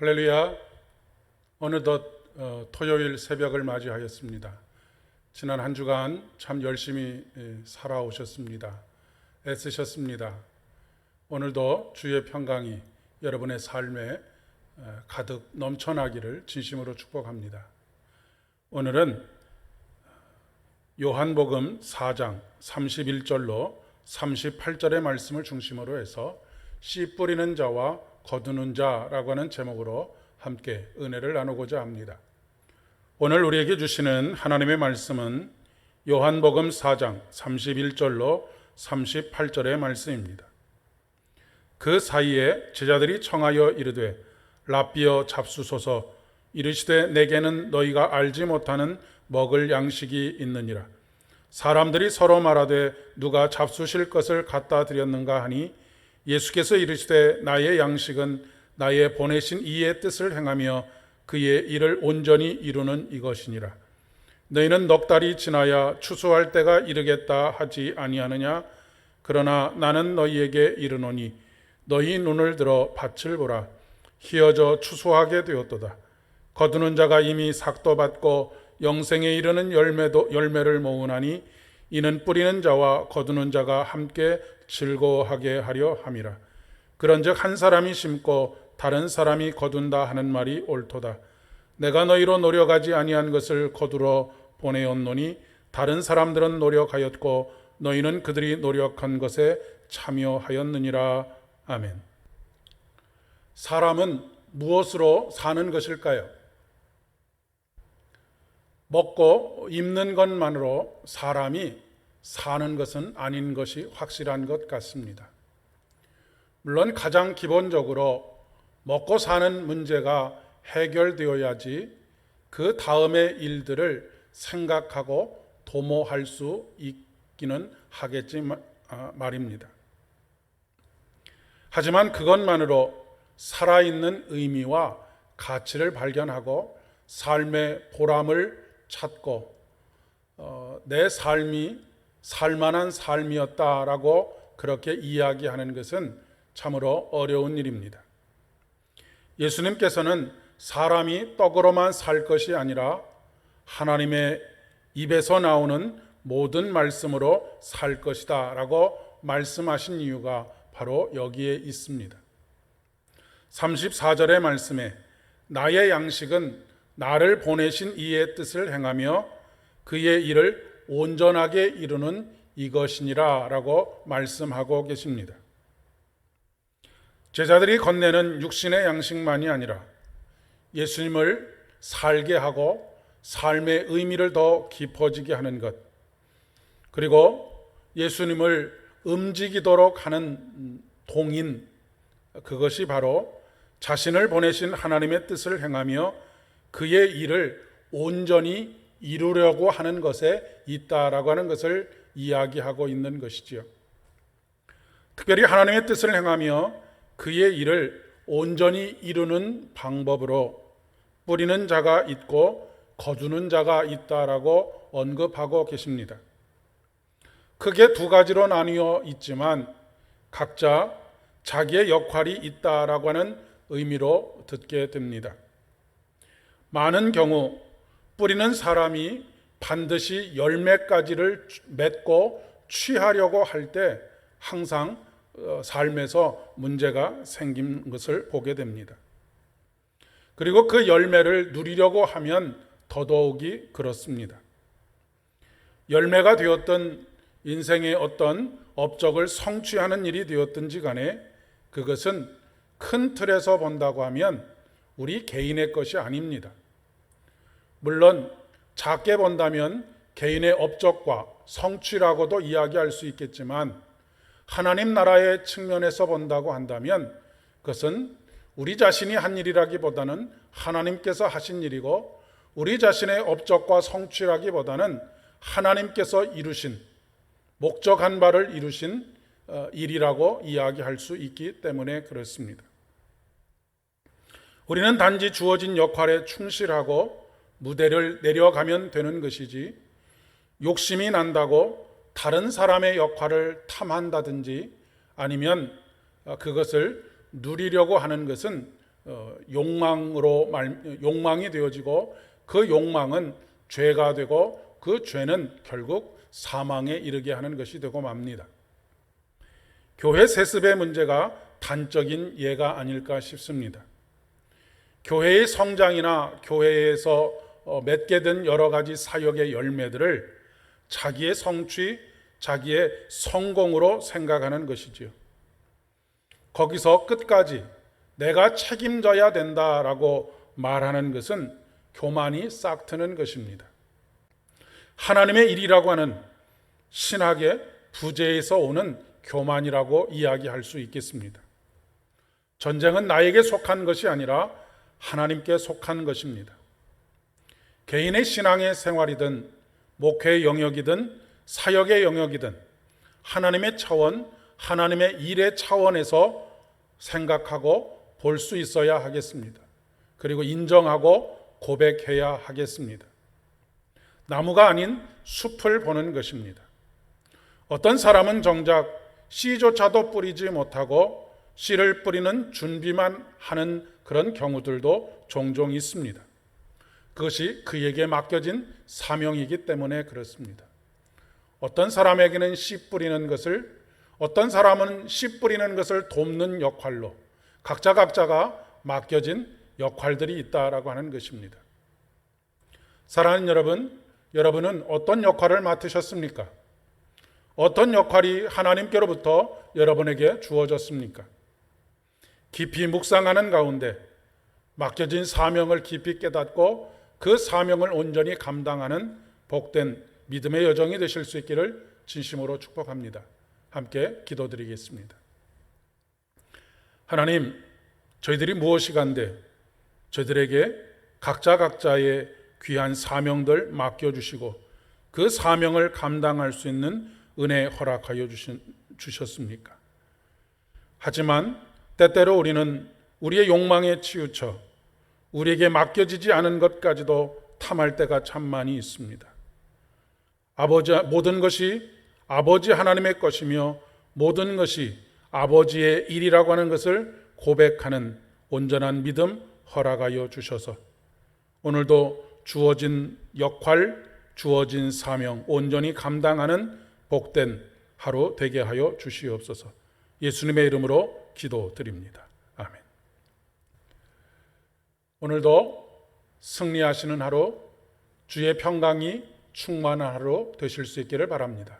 할렐루야. 어느덧 어, 토요일 새벽을 맞이하였습니다. 지난 한 주간 참 열심히 예, 살아오셨습니다. 애쓰셨습니다. 오늘도 주의 평강이 여러분의 삶에 어, 가득 넘쳐나기를 진심으로 축복합니다. 오늘은 요한복음 4장 31절로 38절의 말씀을 중심으로 해서 씨 뿌리는 자와 거두는 자라고 하는 제목으로 함께 은혜를 나누고자 합니다. 오늘 우리에게 주시는 하나님의 말씀은 요한복음 4장 31절로 38절의 말씀입니다. 그 사이에 제자들이 청하여 이르되 랍비어 잡수소서 이르시되 내게는 너희가 알지 못하는 먹을 양식이 있느니라 사람들이 서로 말하되 누가 잡수실 것을 갖다 드렸는가 하니 예수께서 이르시되 나의 양식은 나의 보내신 이의 뜻을 행하며 그의 일을 온전히 이루는 이것이니라. 너희는 넉 달이 지나야 추수할 때가 이르겠다 하지 아니하느냐? 그러나 나는 너희에게 이르노니 너희 눈을 들어 밭을 보라. 희어져 추수하게 되었도다. 거두는 자가 이미 삭도 받고 영생에 이르는 열매도 열매를 모으나니 이는 뿌리는 자와 거두는 자가 함께 즐거워하게 하려 함이라. 그런즉 한 사람이 심고 다른 사람이 거둔다 하는 말이 옳도다. 내가 너희로 노력하지 아니한 것을 거두러 보내었노니 다른 사람들은 노력하였고 너희는 그들이 노력한 것에 참여하였느니라. 아멘. 사람은 무엇으로 사는 것일까요? 먹고 입는 것만으로 사람이 사는 것은 아닌 것이 확실한 것 같습니다. 물론 가장 기본적으로 먹고 사는 문제가 해결되어야지 그 다음의 일들을 생각하고 도모할 수 있기는 하겠지 아, 말입니다. 하지만 그것만으로 살아있는 의미와 가치를 발견하고 삶의 보람을 찾고 어, 내 삶이 살만한 삶이었다라고 그렇게 이야기하는 것은 참으로 어려운 일입니다. 예수님께서는 사람이 떡으로만 살 것이 아니라 하나님의 입에서 나오는 모든 말씀으로 살 것이다 라고 말씀하신 이유가 바로 여기에 있습니다. 34절의 말씀에 나의 양식은 나를 보내신 이의 뜻을 행하며 그의 일을 온전하게 이루는 이것이니라 라고 말씀하고 계십니다. 제자들이 건네는 육신의 양식만이 아니라 예수님을 살게 하고 삶의 의미를 더 깊어지게 하는 것, 그리고 예수님을 움직이도록 하는 동인, 그것이 바로 자신을 보내신 하나님의 뜻을 행하며 그의 일을 온전히 이루려고 하는 것에 있다라고 하는 것을 이야기하고 있는 것이지요. 특별히 하나님의 뜻을 행하며 그의 일을 온전히 이루는 방법으로 뿌리는 자가 있고 거두는 자가 있다라고 언급하고 계십니다. 크게 두 가지로 나뉘어 있지만 각자 자기의 역할이 있다라고 하는 의미로 듣게 됩니다. 많은 경우 뿌리는 사람이 반드시 열매까지를 맺고 취하려고 할 때 항상 어, 삶에서 문제가 생긴 것을 보게 됩니다. 그리고 그 열매를 누리려고 하면 더더욱이 그렇습니다. 열매가 되었던 인생의 어떤 업적을 성취하는 일이 되었든지 간에 그것은 큰 틀에서 본다고 하면 우리 개인의 것이 아닙니다. 물론 작게 본다면 개인의 업적과 성취라고도 이야기할 수 있겠지만 하나님 나라의 측면에서 본다고 한다면 그것은 우리 자신이 한 일이라기보다는 하나님께서 하신 일이고 우리 자신의 업적과 성취라기보다는 하나님께서 이루신 목적한 바를 이루신 어, 일이라고 이야기할 수 있기 때문에 그렇습니다. 우리는 단지 주어진 역할에 충실하고 무대를 내려가면 되는 것이지 욕심이 난다고 다른 사람의 역할을 탐한다든지 아니면 그것을 누리려고 하는 것은 어, 욕망으로 말, 욕망이 되어지고 그 욕망은 죄가 되고 그 죄는 결국 사망에 이르게 하는 것이 되고 맙니다. 교회 세습의 문제가 단적인 예가 아닐까 싶습니다. 교회의 성장이나 교회에서 어, 맺게 된 여러 가지 사역의 열매들을 자기의 성취, 자기의 성공으로 생각하는 것이지요. 거기서 끝까지 내가 책임져야 된다라고 말하는 것은 교만이 싹트는 것입니다. 하나님의 일이라고 하는 신학의 부재에서 오는 교만이라고 이야기할 수 있겠습니다. 전쟁은 나에게 속한 것이 아니라 하나님께 속한 것입니다. 개인의 신앙의 생활이든 목회의 영역이든 사역의 영역이든 하나님의 차원, 하나님의 일의 차원에서 생각하고 볼 수 있어야 하겠습니다. 그리고 인정하고 고백해야 하겠습니다. 나무가 아닌 숲을 보는 것입니다. 어떤 사람은 정작 씨조차도 뿌리지 못하고 씨를 뿌리는 준비만 하는 그런 경우들도 종종 있습니다. 그것이 그에게 맡겨진 사명이기 때문에 그렇습니다. 어떤 사람에게는 씨 뿌리는 것을 어떤 사람은 씨 뿌리는 것을 돕는 역할로 각자 각자가 맡겨진 역할들이 있다라고 하는 것입니다. 사랑하는 여러분, 여러분은 어떤 역할을 맡으셨습니까? 어떤 역할이 하나님께로부터 여러분에게 주어졌습니까? 깊이 묵상하는 가운데 맡겨진 사명을 깊이 깨닫고 그 사명을 온전히 감당하는 복된 믿음의 여정이 되실 수 있기를 진심으로 축복합니다. 함께 기도드리겠습니다. 하나님, 저희들이 무엇이 간데 저희들에게 각자 각자의 귀한 사명들 맡겨주시고 그 사명을 감당할 수 있는 은혜 허락하여 주신, 주셨습니까? 하지만 때때로 우리는 우리의 욕망에 치우쳐 우리에게 맡겨지지 않은 것까지도 탐할 때가 참 많이 있습니다. 아버지, 모든 것이 아버지 하나님의 것이며 모든 것이 아버지의 일이라고 하는 것을 고백하는 온전한 믿음 허락하여 주셔서 오늘도 주어진 역할, 주어진 사명 온전히 감당하는 복된 하루 되게 하여 주시옵소서. 예수님의 이름으로 기도드립니다. 오늘도 승리하시는 하루, 주의 평강이 충만한 하루 되실 수 있기를 바랍니다.